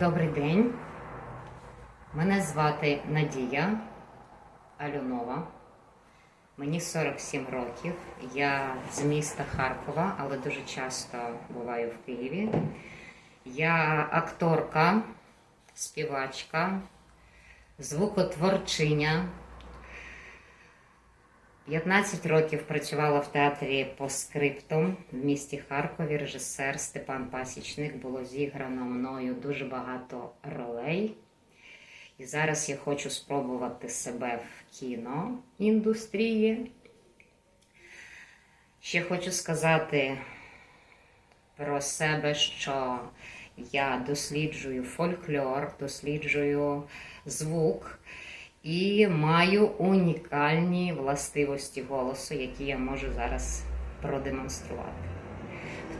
Добрий день. Мене звати Надія Альонова. Мені 47 років. Я з міста Харкова, але дуже часто буваю в Києві. Я акторка, співачка, звукотворчиня. 15 років працювала в театрі по скриптум в місті Харкові. Режисер Степан Пасічник було зіграно мною дуже багато ролей. І зараз я хочу спробувати себе в кіноіндустрії. Ще хочу сказати про себе, що я досліджую фольклор, досліджую звук і маю унікальні властивості голосу, які я можу зараз продемонструвати.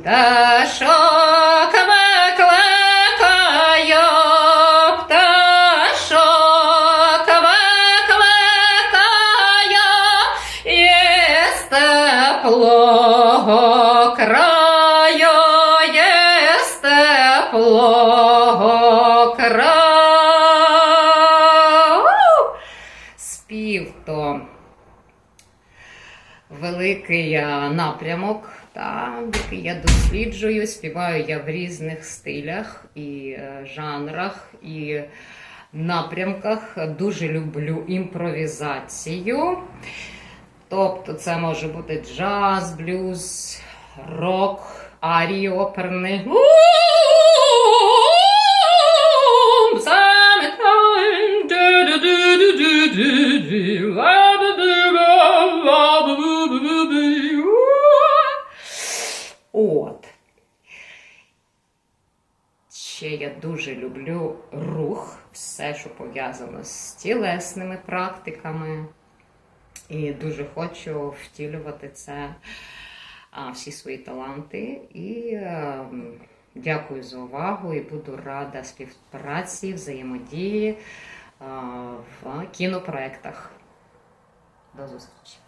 Пташок викликаю, теплого краю, із теплого краю. То великий напрямок, та, який я досліджую. Співаю я в різних стилях і е, жанрах, і напрямках. Дуже люблю імпровізацію. Тобто це може бути джаз, блюз, рок, арії оперний. От. Ще я дуже люблю рух, все, що пов'язано з тілесними практиками. І дуже хочу втілювати це всі свої таланти. І е, дякую за увагу і буду рада співпраці, взаємодії е, в кінопроектах. До зустрічі!